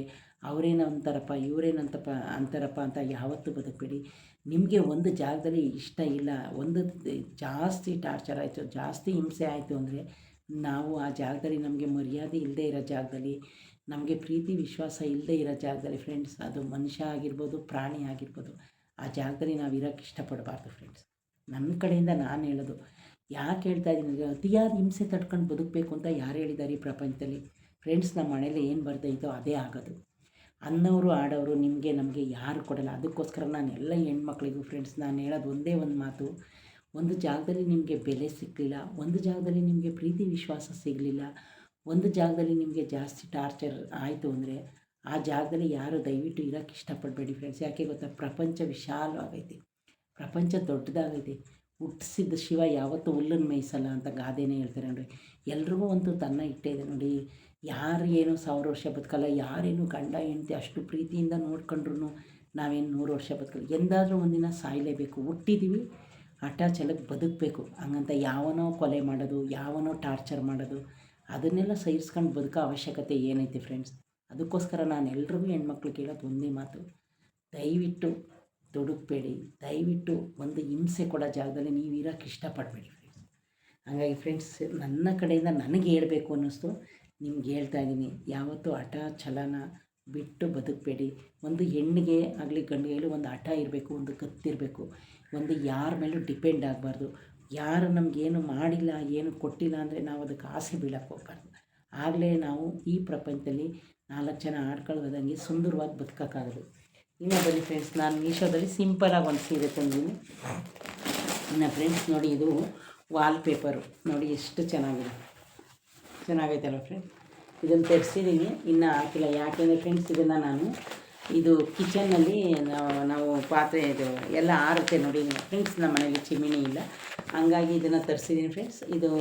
ಅವರೇನು ಅಂತಾರಪ್ಪ ಇವರೇನಂತಪ್ಪ, ಅಂತಾರಪ್ಪ ಅಂತ ಯಾವತ್ತೂ ಬದುಕಬೇಡಿ. ನಿಮಗೆ ಒಂದು ಜಾಗದಲ್ಲಿ ಇಷ್ಟ ಇಲ್ಲ, ಒಂದು ಜಾಸ್ತಿ ಟಾರ್ಚರ್ ಆಯಿತು, ಜಾಸ್ತಿ ಹಿಂಸೆ ಆಯಿತು ಅಂದರೆ ನಾವು ಆ ಜಾಗದಲ್ಲಿ ನಮಗೆ ಮರ್ಯಾದೆ ಇಲ್ಲದೆ ಇರೋ ಜಾಗದಲ್ಲಿ ನಮಗೆ ಪ್ರೀತಿ, ವಿಶ್ವಾಸ ಇಲ್ಲದೆ ಇರೋ ಜಾಗದಲ್ಲಿ ಫ್ರೆಂಡ್ಸ್ ಅದು ಮನುಷ್ಯ ಆಗಿರ್ಬೋದು, ಪ್ರಾಣಿ ಆಗಿರ್ಬೋದು, ಆ ಜಾಗದಲ್ಲಿ ನಾವು ಇರೋಕ್ಕೆ ಇಷ್ಟಪಡಬಾರ್ದು ಫ್ರೆಂಡ್ಸ್ ನನ್ನ ಕಡೆಯಿಂದ ನಾನು ಹೇಳೋದು, ಯಾಕೆ ಹೇಳ್ತಾ ಇದ್ದೀನಿ ಅತಿಯಾದ ಹಿಂಸೆ ತಡ್ಕೊಂಡು ಬದುಕಬೇಕು ಅಂತ ಯಾರು ಹೇಳಿದ್ದಾರೆ ಈ ಪ್ರಪಂಚದಲ್ಲಿ? ಫ್ರೆಂಡ್ಸ್ ನಮ್ಮ ಮನೇಲಿ ಏನು ಬರ್ತೈತೋ ಅದೇ ಆಗೋದು. ಅನ್ನೋರು, ಆಡೋರು ನಿಮಗೆ ನಮಗೆ ಯಾರು ಕೊಡಲ್ಲ. ಅದಕ್ಕೋಸ್ಕರ ನಾನು ಎಲ್ಲ ಹೆಣ್ಮಕ್ಳಿಗೂ ಫ್ರೆಂಡ್ಸ್ ನಾನು ಹೇಳೋದು ಒಂದೇ ಒಂದು ಮಾತು, ಒಂದು ಜಾಗದಲ್ಲಿ ನಿಮಗೆ ಬೆಲೆ ಸಿಗಲಿಲ್ಲ, ಒಂದು ಜಾಗದಲ್ಲಿ ನಿಮಗೆ ಪ್ರೀತಿ, ವಿಶ್ವಾಸ ಸಿಗಲಿಲ್ಲ ಒಂದು ಜಾಗದಲ್ಲಿ ನಿಮಗೆ ಜಾಸ್ತಿ ಟಾರ್ಚರ್ ಆಯಿತು ಅಂದರೆ ಆ ಜಾಗದಲ್ಲಿ ಯಾರು ದಯವಿಟ್ಟು ಇರೋಕ್ಕೆ ಇಷ್ಟಪಡಬೇಡಿ ಫ್ರೆಂಡ್ಸ್ ಯಾಕೆ ಗೊತ್ತಾ? ಪ್ರಪಂಚ ವಿಶಾಲವಾಗೈತಿ. ಪ್ರಪಂಚ ದೊಡ್ಡದಾಗೈತಿ. ಹುಟ್ಟಿಸಿದ ಶಿವ ಯಾವತ್ತೂ ಹುಲ್ಲನ್ನು ಮೇಯಿಸಲ್ಲ ಅಂತ ಗಾದೆನೇ ಹೇಳ್ತಾರೆ ನೋಡಿ ಎಲ್ರಿಗೂ ಒಂದು ತನ್ನ ಇಟ್ಟೇ ಇದೆ ನೋಡಿ. ಯಾರು ಏನು ಸಾವಿರ ವರ್ಷ ಬದುಕಲ್ಲ, ಯಾರೇನು ಗಂಡ, ಹೆಂಡತಿ ಅಷ್ಟು ಪ್ರೀತಿಯಿಂದ ನೋಡ್ಕೊಂಡ್ರು ನಾವೇನು ನೂರು ವರ್ಷ ಬದುಕಲ್ಲ. ಎಂದಾದರೂ ಒಂದಿನ ಸಾಯಲೇಬೇಕು. ಹುಟ್ಟಿದ್ದೀವಿ ಹಠ ಛಲಕ್ಕೆ ಬದುಕಬೇಕು. ಹಂಗಂತ ಯಾವನೋ ಕೊಲೆ ಮಾಡೋದು, ಯಾವನೋ ಟಾರ್ಚರ್ ಮಾಡೋದು ಅದನ್ನೆಲ್ಲ ಸಹಿಸ್ಕೊಂಡು ಬದುಕೋ ಅವಶ್ಯಕತೆ ಏನೈತೆ ಫ್ರೆಂಡ್ಸ್ ಅದಕ್ಕೋಸ್ಕರ ನಾನು ಎಲ್ರಿಗೂ ಹೆಣ್ಮಕ್ಳು ಕೇಳೋದು ಒಂದೇ ಮಾತು. ದಯವಿಟ್ಟು ತೊಡಗಬೇಡಿ. ದಯವಿಟ್ಟು ಒಂದು ಹಿಂಸೆ ಕೊಡೋ ಜಾಗದಲ್ಲಿ ನೀವು ಇರೋಕ್ಕೆ ಇಷ್ಟಪಡಬೇಡಿ ಫ್ರೆಂಡ್ಸ್ ಹಾಗಾಗಿ ಫ್ರೆಂಡ್ಸ್ ನನ್ನ ಕಡೆಯಿಂದ ನನಗೆ ಹೇಳಬೇಕು ಅನ್ನಿಸ್ತು. ನಿಮ್ಗೆ ಹೇಳ್ತಾ ಇದ್ದೀನಿ ಯಾವತ್ತೂ ಹಠ, ಛಲನ ಬಿಟ್ಟು ಬದುಕಬೇಡಿ. ಒಂದು ಹೆಣ್ಣಿಗೆ ಆಗಲಿ ಗಂಡಿಗೆ ಒಂದು ಹಠ ಇರಬೇಕು, ಒಂದು ಕತ್ತಿರಬೇಕು. ಒಂದು ಯಾರ ಮೇಲೂ ಡಿಪೆಂಡ್ ಆಗಬಾರ್ದು. ಯಾರು ನಮಗೇನು ಮಾಡಿಲ್ಲ, ಏನು ಕೊಟ್ಟಿಲ್ಲ ಅಂದರೆ ನಾವು ಅದಕ್ಕೆ ಆಸೆ ಬೀಳಕ್ಕೆ ಹೋಗ್ಬಾರ್ದು. ಆಗಲೇ ನಾವು ಈ ಪ್ರಪಂಚದಲ್ಲಿ ನಾಲ್ಕು ಜನ ಆಡ್ಕೊಳ್ಳೋದಂಗೆ ಸುಂದರವಾಗಿ ಬದುಕೋಕ್ಕಾಗೋದು. ಇನ್ನು ಬನ್ನಿ ಫ್ರೆಂಡ್ಸ್ ನಾನು ಮೀಶೋದಲ್ಲಿ ಸಿಂಪಲಾಗಿ ಒಂದು ಸೀರೆ ತಂದೀನಿ ಇನ್ನು ಫ್ರೆಂಡ್ಸ್ ನೋಡಿ ಇದು ವಾಲ್ ಪೇಪರು ನೋಡಿ ಎಷ್ಟು ಚೆನ್ನಾಗಿದೆ. ಚೆನ್ನಾಗೈತಲ್ಲ ಫ್ರೆಂಡ್ಸ್ ಇದನ್ನು ತರಿಸಿದ್ದೀನಿ ಇನ್ನೂ ಹಾಕಿಲ್ಲ. ಯಾಕೆಂದರೆ ಫ್ರೆಂಡ್ಸ್ ಇದನ್ನು ನಾನು ಇದು ಕಿಚನ್ನಲ್ಲಿ ನಾವು ನಾವು ಪಾತ್ರೆ ಇದು ಎಲ್ಲ ಆರುತ್ತೆ ನೋಡಿ ಫ್ರೆಂಡ್ಸ್ ನಮ್ಮ ಮನೇಲಿ ಚಿಮಿನಿ ಇಲ್ಲ. ಹಂಗಾಗಿ ಇದನ್ನು ತರಿಸಿದ್ದೀನಿ ಫ್ರೆಂಡ್ಸ್ ಇದು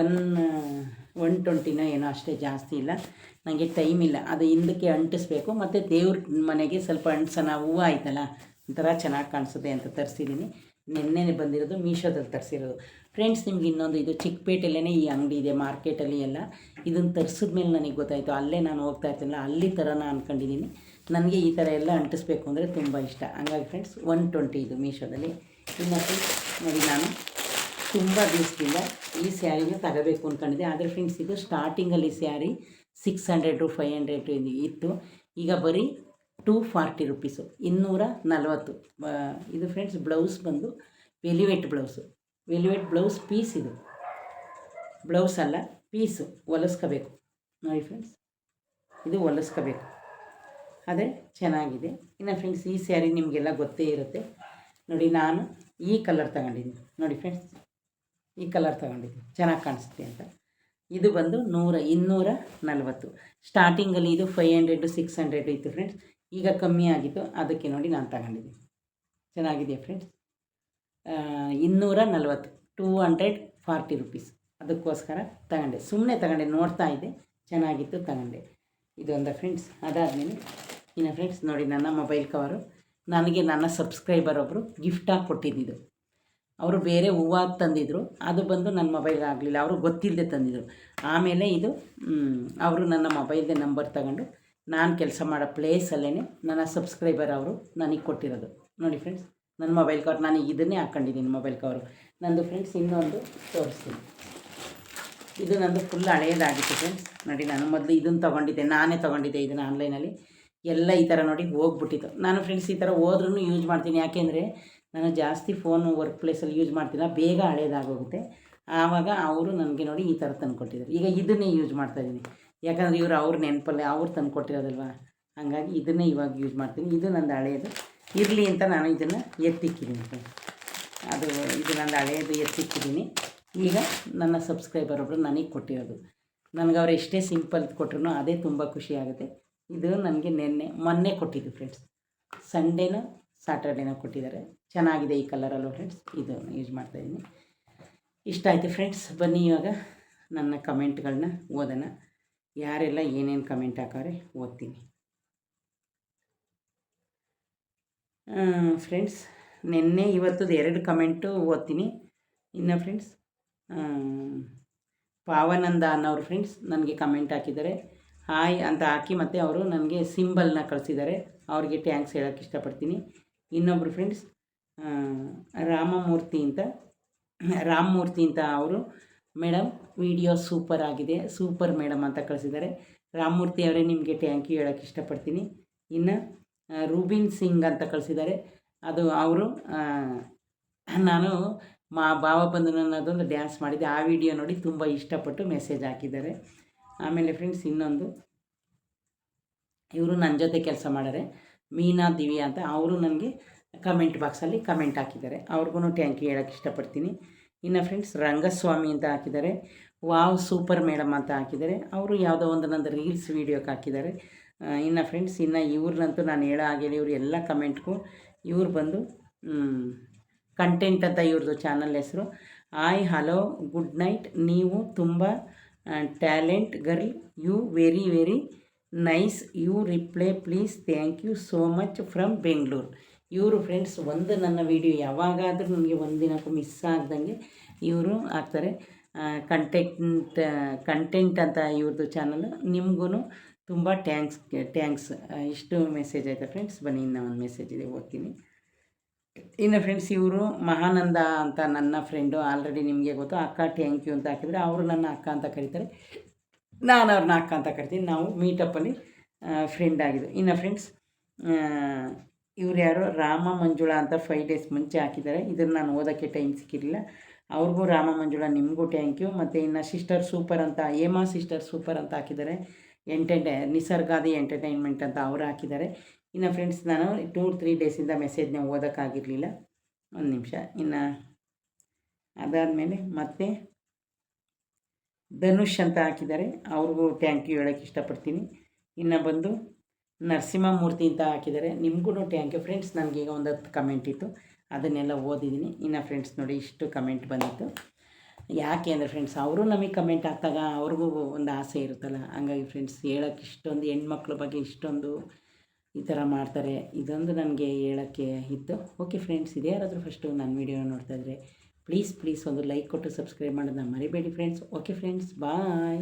ಒನ್ ಒನ್ ಟ್ವೆಂಟಿನೋ ಏನೋ ಅಷ್ಟೇ ಜಾಸ್ತಿ ಇಲ್ಲ. ನನಗೆ ಟೈಮ್ ಇಲ್ಲ. ಅದು ಹಿಂದಕ್ಕೆ ಅಂಟಿಸ್ಬೇಕು. ಮತ್ತು ದೇವ್ರ ಮನೆಗೆ ಸ್ವಲ್ಪ ಅಂಟಿಸೋಣ ಹೂವು ಆಯ್ತಲ್ಲ, ಒಂಥರ ಚೆನ್ನಾಗಿ ಕಾಣಿಸುತ್ತೆ ಅಂತ ತರಿಸಿದ್ದೀನಿ ನಿನ್ನೆ ಬಂದಿರೋದು ಮೀಶೋದಲ್ಲಿ ತರಿಸಿರೋದು. ಫ್ರೆಂಡ್ಸ್ ನಿಮ್ಗೆ ಇನ್ನೊಂದು ಇದು ಚಿಕ್ಕಪೇಟೆಲ್ಲೇ ಈ ಅಂಗಡಿ ಇದೆ ಮಾರ್ಕೆಟಲ್ಲಿ ಎಲ್ಲ. ಇದನ್ನು ತರಿಸಿದ್ಮೇಲೆ ನನಗೆ ಗೊತ್ತಾಯಿತು. ಅಲ್ಲೇ ನಾನು ಹೋಗ್ತಾ ಇರ್ತೀನಲ್ಲ, ಅಲ್ಲಿ ನಾನು ಅಂದ್ಕೊಂಡಿದ್ದೀನಿ ನನಗೆ ಈ ಥರ ಎಲ್ಲ ಅಂಟಿಸ್ಬೇಕು ಅಂದರೆ ತುಂಬ ಇಷ್ಟ. ಹಂಗಾಗಿ ಫ್ರೆಂಡ್ಸ್ ಒನ್ ಟ್ವೆಂಟಿ ಇದು ಮೀಶೋದಲ್ಲಿ. ಇನ್ನು ನೋಡಿ ನಾನು ತುಂಬ ದಿವಸದಿಂದ ಈ ಸ್ಯಾರಿನ ತಗೋಬೇಕು ಅಂದ್ಕೊಂಡಿದ್ದೆ ಆದರೆ ಫ್ರೆಂಡ್ಸ್ ಇದು ಸ್ಟಾರ್ಟಿಂಗಲ್ಲಿ sari six hundred five hundred ಇತ್ತು. ಈಗ ಬರೀ ಟೂ ಫಾರ್ಟಿ ರುಪೀಸು ಇನ್ನೂರ ನಲ್ವತ್ತು. ಇದು ಫ್ರೆಂಡ್ಸ್ ಬ್ಲೌಸ್ ಬಂದು velvet blouse velvet blouse piece ಇದು. ಬ್ಲೌಸ್ ಅಲ್ಲ ಪೀಸು ಹೊಲಿಸ್ಕೋಬೇಕು ನೋಡಿ ಫ್ರೆಂಡ್ಸ್ ಇದು ಹೊಲಿಸ್ಕೋಬೇಕು ಅದೇ ಚೆನ್ನಾಗಿದೆ. ಇನ್ನು ಫ್ರೆಂಡ್ಸ್ ಈ ಸ್ಯಾರಿ ನಿಮಗೆಲ್ಲ ಗೊತ್ತೇ ಇರುತ್ತೆ. ನೋಡಿ, ನಾನು ಈ ಕಲರ್ ತಗೊಂಡಿದ್ದೀನಿ. ನೋಡಿ ಫ್ರೆಂಡ್ಸ್ ಈ ಕಲರ್ ತಗೊಂಡಿದ್ದೀನಿ. ಚೆನ್ನಾಗಿ ಕಾಣಿಸುತ್ತೆ ಅಂತ. ಇದು ಬಂದು ನೂರ, ಇನ್ನೂರ ನಲವತ್ತು. ಸ್ಟಾರ್ಟಿಂಗಲ್ಲಿ ಇದು ಫೈವ್ ಹಂಡ್ರೆಡು ಸಿಕ್ಸ್ ಹಂಡ್ರೆಡು ಇತ್ತು ಫ್ರೆಂಡ್ಸ್ ಈಗ ಕಮ್ಮಿ ಆಗಿತ್ತು. ಅದಕ್ಕೆ ನೋಡಿ ನಾನು ತಗೊಂಡಿದ್ದೀನಿ. ಚೆನ್ನಾಗಿದೆ ಫ್ರೆಂಡ್ಸ್ ಇನ್ನೂರ ನಲ್ವತ್ತು. ಟೂ ಹಂಡ್ರೆಡ್ ಫಾರ್ಟಿ ರುಪೀಸ್ ಅದಕ್ಕೋಸ್ಕರ ತಗೊಂಡೆ. ಸುಮ್ಮನೆ ತಗೊಂಡೆ, ನೋಡ್ತಾ ಇದ್ದೆ. ಚೆನ್ನಾಗಿತ್ತು, ತಗೊಂಡೆ. ಇದೊಂದು ಫ್ರೆಂಡ್ಸ್ ಅದಾದಮೇಲೆ ಇನ್ನು ಫ್ರೆಂಡ್ಸ್ ನೋಡಿ, ನನ್ನ ಮೊಬೈಲ್ ಕವರು ನನಗೆ ನನ್ನ ಸಬ್ಸ್ಕ್ರೈಬರ್ ಒಬ್ಬರು ಗಿಫ್ಟಾಗಿ ಕೊಟ್ಟಿದ್ದಿದ್ದು ಅವರು ಬೇರೆ ಹೂವು ತಂದಿದ್ರು, ಅದು ಬಂದು ನನ್ನ ಮೊಬೈಲ್ ಆಗಲಿಲ್ಲ. ಅವರು ಗೊತ್ತಿಲ್ಲದೆ ತಂದಿದ್ರು. ಆಮೇಲೆ ಇದು ಅವರು ನನ್ನ ಮೊಬೈಲ್ದೇ ನಂಬರ್ ತಗೊಂಡು ನಾನು ಕೆಲಸ ಮಾಡೋ ಪ್ಲೇಸಲ್ಲೇ ನನ್ನ ಸಬ್ಸ್ಕ್ರೈಬರ್ ಅವರು ನನಗೆ ಕೊಟ್ಟಿರೋದು. ನೋಡಿ ಫ್ರೆಂಡ್ಸ್ ನನ್ನ ಮೊಬೈಲ್ ಕವರ್ ನಾನು ಇದನ್ನೇ ಹಾಕ್ಕೊಂಡಿದ್ದೀನಿ ಮೊಬೈಲ್ ಕವರು ನಂದು ಫ್ರೆಂಡ್ಸ್ ಇನ್ನೊಂದು ತೋರಿಸ್ತೀನಿ. ಇದು ನಂದು ಫುಲ್ ಹಳೆಯದಾಗಿತ್ತು ಫ್ರೆಂಡ್ಸ್ ನೋಡಿ, ನಾನು ಮೊದಲು ಇದನ್ನು ತೊಗೊಂಡಿದ್ದೆ, ನಾನೇ ತೊಗೊಂಡಿದ್ದೆ ಇದನ್ನು ಆನ್ಲೈನಲ್ಲಿ ಎಲ್ಲ ಈ ಥರ ನೋಡಿ ಹೋಗ್ಬಿಟ್ಟಿತ್ತು. ನಾನು ಫ್ರೆಂಡ್ಸ್ ಈ ಥರ ಹೋದ್ರೂ ಯೂಸ್ ಮಾಡ್ತೀನಿ. ಯಾಕೆಂದರೆ ನಾನು ಜಾಸ್ತಿ ಫೋನು ವರ್ಕ್ ಪ್ಲೇಸಲ್ಲಿ ಯೂಸ್ ಮಾಡ್ತಿಲ್ಲ. ಬೇಗ ಹಳೇದಾಗೋಗುತ್ತೆ. ಆವಾಗ ಅವರು ನನಗೆ ನೋಡಿ ಈ ಥರ ತಂದು ಕೊಟ್ಟಿದ್ದಾರೆ ಈಗ ಇದನ್ನೇ ಯೂಸ್ ಮಾಡ್ತಾಯಿದ್ದೀನಿ ಯಾಕಂದರೆ ಇವರು ಅವ್ರ ನೆನಪಲ್ಲೇ ಅವ್ರು ತಂದು ಕೊಟ್ಟಿರೋದಲ್ವ ಹಾಗಾಗಿ ಇದನ್ನೇ ಇವಾಗ ಯೂಸ್ ಮಾಡ್ತೀನಿ. ಇದು ನಂದು ಹಳೆಯದು ಇರಲಿ ಅಂತ ನಾನು ಇದನ್ನು ಎತ್ತಿಕ್ಕಿದ್ದೀನಿ. ಅದು ಇದು ನಂದು ಹಳೆಯದು ಎತ್ತಿಕ್ಕಿದ್ದೀನಿ. ಈಗ ನನ್ನ ಸಬ್ಸ್ಕ್ರೈಬರ್ ಒಬ್ಬರು ನನಗೆ ಕೊಟ್ಟಿರೋದು. ನನಗೆ ಅವ್ರು ಎಷ್ಟೇ ಸಿಂಪಲ್ ಕೊಟ್ರು ಅದೇ ತುಂಬ ಖುಷಿ ಆಗುತ್ತೆ. ಇದು ನನಗೆ ನಿನ್ನೆ, ಮೊನ್ನೆ ಕೊಟ್ಟಿದ್ದು ಫ್ರೆಂಡ್ಸ್ ಸಂಡೇನ ಸ್ಯಾಟರ್ಡೇನ ಕೊಟ್ಟಿದ್ದಾರೆ. ಚೆನ್ನಾಗಿದೆ ಈ ಕಲರಲ್ಲೂ ಫ್ರೆಂಡ್ಸ್ ಇದು ಯೂಸ್ ಮಾಡ್ತಾಯಿದ್ದೀನಿ ಇಷ್ಟ ಆಯಿತು ಫ್ರೆಂಡ್ಸ್ ಬನ್ನಿ ಇವಾಗ ನನ್ನ ಕಮೆಂಟ್ಗಳನ್ನ ಓದೋಣ. ಯಾರೆಲ್ಲ ಏನೇನು ಕಮೆಂಟ್ ಹಾಕವ್ರೆ, ಓದ್ತೀನಿ. ಫ್ರೆಂಡ್ಸ್ ನಿನ್ನೆ ಇವತ್ತು ಎರಡು ಕಮೆಂಟು ಓದ್ತೀನಿ. ಇನ್ನು ಫ್ರೆಂಡ್ಸ್ ಪಾವನಂದ ಅನ್ನೋರು ಫ್ರೆಂಡ್ಸ್ ನನಗೆ ಕಮೆಂಟ್ ಹಾಕಿದ್ದಾರೆ. ಹಾಯ್ ಅಂತ ಹಾಕಿ ಮತ್ತು ಅವರು ನನಗೆ ಸಿಂಬಲ್ನ ಕಳಿಸಿದ್ದಾರೆ ಅವ್ರಿಗೆ ಟ್ಯಾಂಕ್ಸ್ ಹೇಳೋಕ್ಕೆ ಇಷ್ಟಪಡ್ತೀನಿ. ಇನ್ನೊಬ್ಬರು ಫ್ರೆಂಡ್ಸ್ ರಾಮಮೂರ್ತಿ ಅಂತ. ರಾಮಮೂರ್ತಿ ಅಂತ ಅವರು ಮೇಡಮ್ ವಿಡಿಯೋ ಸೂಪರ್ ಆಗಿದೆ. ಸೂಪರ್ ಮೇಡಮ್ ಅಂತ ಕಳಿಸಿದ್ದಾರೆ ರಾಮಮೂರ್ತಿ ಅವರೇ ನಿಮಗೆ ಟ್ಯಾಂಕ್ ಯು ಹೇಳೋಕ್ಕೆ ಇಷ್ಟಪಡ್ತೀನಿ. ಇನ್ನು ರೂಬಿನ್ ಸಿಂಗ್ ಅಂತ ಕಳಿಸಿದ್ದಾರೆ ಅದು ಅವರು ನಾನು ಮಾ, ಭಾವ ಬಂಧನ ಅನ್ನೋದೊಂದು ಡ್ಯಾನ್ಸ್ ಮಾಡಿದ್ದೆ. ಆ ವಿಡಿಯೋ ನೋಡಿ ತುಂಬ ಇಷ್ಟಪಟ್ಟು ಮೆಸೇಜ್ ಹಾಕಿದ್ದಾರೆ. ಆಮೇಲೆ ಫ್ರೆಂಡ್ಸ್ ಇನ್ನೊಂದು. ಇವರು ನನ್ನ ಜೊತೆ ಕೆಲಸ ಮಾಡಾರೆ. ಮೀನಾ, ದಿವ್ಯಾ ಅಂತ ಅವರು ನನಗೆ ಕಮೆಂಟ್ ಬಾಕ್ಸಲ್ಲಿ ಕಮೆಂಟ್ ಹಾಕಿದ್ದಾರೆ. ಅವ್ರಿಗೂ ಟ್ಯಾಂಕ್ ಯು ಹೇಳೋಕ್ಕೆ ಇಷ್ಟಪಡ್ತೀನಿ. ಇನ್ನು ಫ್ರೆಂಡ್ಸ್ ರಂಗಸ್ವಾಮಿ ಅಂತ ಹಾಕಿದ್ದಾರೆ. ವಾವ್ ಸೂಪರ್ ಮೇಡಮ್ ಅಂತ ಹಾಕಿದ್ದಾರೆ. ಅವರು ಯಾವುದೋ ಒಂದು ನಂದು ರೀಲ್ಸ್ ವೀಡಿಯೋಕ್ಕೆ ಹಾಕಿದ್ದಾರೆ. ಇನ್ನು ಫ್ರೆಂಡ್ಸ್ ಇನ್ನು ಇವ್ರನ್ನಂತೂ ನಾನು ಹೇಳೋ ಹಾಗೆ ಇವ್ರು ಎಲ್ಲ ಕಮೆಂಟ್ಗೂ ಇವ್ರು ಬಂದು ಕಂಟೆಂಟ್ ಅಂತ ಇವ್ರದ್ದು ಚಾನಲ್ ಹೆಸರು. ಆಯ್ ಹಲೋ ಗುಡ್ ನೈಟ್ ನೀವು ತುಂಬ talent girl you very very nice you reply please thank you so much from Bengaluru ಇವರು ಫ್ರೆಂಡ್ಸ್ ಒಂದು ನನ್ನ ವಿಡಿಯೋ ಯಾವಾಗಾದರೂ ನನಗೆ ಒಂದಿನಕ್ಕೂ ಮಿಸ್ ಆಗ್ದಂಗೆ ಇವರು ಆಗ್ತಾರೆ. ಕಂಟೆಂಟ್ ಕಂಟೆಂಟ್ ಅಂತ ಇವ್ರದ್ದು ಚಾನಲ್ ನಿಮಗೂ ತುಂಬ ಟ್ಯಾಂಕ್ಸ್ ಟ್ಯಾಂಕ್ಸ್ ಇಷ್ಟು ಮೆಸೇಜ್ ಆಯಿತಾ ಫ್ರೆಂಡ್ಸ್ ಬನ್ನಿ, ಇನ್ನೂ ಒಂದು ಮೆಸೇಜ್ ಇದೆ, ಓದ್ತೀನಿ. ಇನ್ನು ಫ್ರೆಂಡ್ಸ್ ಇವರು ಮಹಾನಂದ ಅಂತ ನನ್ನ ಫ್ರೆಂಡು ಆಲ್ರೆಡಿ ನಿಮಗೆ ಗೊತ್ತು, ಅಕ್ಕ ಥ್ಯಾಂಕ್ ಯು ಅಂತ ಹಾಕಿದರೆ ಅವರು ನನ್ನ ಅಕ್ಕ ಅಂತ ಕರೀತಾರೆ. ನಾನು ಅವ್ರನ್ನ ಅಕ್ಕ ಅಂತ ಕರಿತೀನಿ. ನಾವು ಮೀಟಪ್ಪಲ್ಲಿ ಫ್ರೆಂಡ್ ಆಗಿದ್ದು ಇನ್ನು ಫ್ರೆಂಡ್ಸ್ ಇವ್ರು ಯಾರು ರಾಮ ಮಂಜುಳ ಅಂತ ಫೈವ್ ಡೇಸ್ ಮುಂಚೆ ಹಾಕಿದ್ದಾರೆ. ಇದನ್ನು ನಾನು ಓದೋಕ್ಕೆ ಟೈಮ್ ಸಿಕ್ಕಿರಲಿಲ್ಲ. ಅವ್ರಿಗೂ ರಾಮ ಮಂಜುಳ ನಿಮಗೂ ಥ್ಯಾಂಕ್ ಯು ಮತ್ತು ಇನ್ನು ಸಿಸ್ಟರ್ ಸೂಪರ್ ಅಂತ, ಹೇಮಾ ಸಿಸ್ಟರ್ ಸೂಪರ್ ಅಂತ ಹಾಕಿದ್ದಾರೆ. ಎಂಟರ್ಟೈ ನಿಸರ್ಗಾದಿ ಎಂಟರ್ಟೈನ್ಮೆಂಟ್ ಅಂತ ಅವರು ಹಾಕಿದ್ದಾರೆ. ಇನ್ನು ಫ್ರೆಂಡ್ಸ್ ನಾನು ಟೂ ತ್ರೀ ಡೇಸಿಂದ ಮೆಸೇಜ್ನ ಓದೋಕ್ಕಾಗಿರಲಿಲ್ಲ. ಒಂದು ನಿಮಿಷ. ಇನ್ನು ಅದಾದಮೇಲೆ ಮತ್ತೆ ಧನುಷ್ ಅಂತ ಹಾಕಿದ್ದಾರೆ. ಅವ್ರಿಗೂ ಥ್ಯಾಂಕ್ ಯು ಹೇಳೋಕ್ಕೆ ಇಷ್ಟಪಡ್ತೀನಿ. ಇನ್ನು ಬಂದು ನರಸಿಂಹಮೂರ್ತಿ ಅಂತ ಹಾಕಿದ್ದಾರೆ. ನಿಮಗೂ ಥ್ಯಾಂಕ್ ಯು ಫ್ರೆಂಡ್ಸ್ ನನಗೀಗ ಒಂದು ಹತ್ತು ಕಮೆಂಟ್ ಇತ್ತು. ಅದನ್ನೆಲ್ಲ ಓದಿದ್ದೀನಿ. ಇನ್ನು ಫ್ರೆಂಡ್ಸ್ ನೋಡಿ ಇಷ್ಟು ಕಮೆಂಟ್ ಬಂದಿತ್ತು. ಯಾಕೆ ಅಂದರೆ ಫ್ರೆಂಡ್ಸ್ ಅವರು ನಮಗೆ ಕಮೆಂಟ್ ಹಾಕ್ದಾಗ ಅವ್ರಿಗೂ ಒಂದು ಆಸೆ ಇರುತ್ತಲ್ಲ. ಹಂಗಾಗಿ ಫ್ರೆಂಡ್ಸ್ ಹೇಳೋಕ್ಕೆ ಇಷ್ಟೊಂದು ಹೆಣ್ಮಕ್ಳ ಬಗ್ಗೆ ಇಷ್ಟೊಂದು ಈ ಥರ ಮಾಡ್ತಾರೆ. ಇದೊಂದು ನನಗೆ ಹೇಳೋಕ್ಕೆ ಇತ್ತು. ಓಕೆ ಫ್ರೆಂಡ್ಸ್ ಇದೇ ಯಾರಾದರೂ ಫಸ್ಟು ನನ್ನ ವೀಡಿಯೋ ನೋಡ್ತಾಯಿದ್ರೆ ಪ್ಲೀಸ್ ಪ್ಲೀಸ್ ಒಂದು ಲೈಕ್ ಕೊಟ್ಟು ಸಬ್ಸ್ಕ್ರೈಬ್ ಮಾಡೋದನ್ನ ಮರಿಬೇಡಿ ಫ್ರೆಂಡ್ಸ್ ಓಕೆ ಫ್ರೆಂಡ್ಸ್ ಬಾಯ್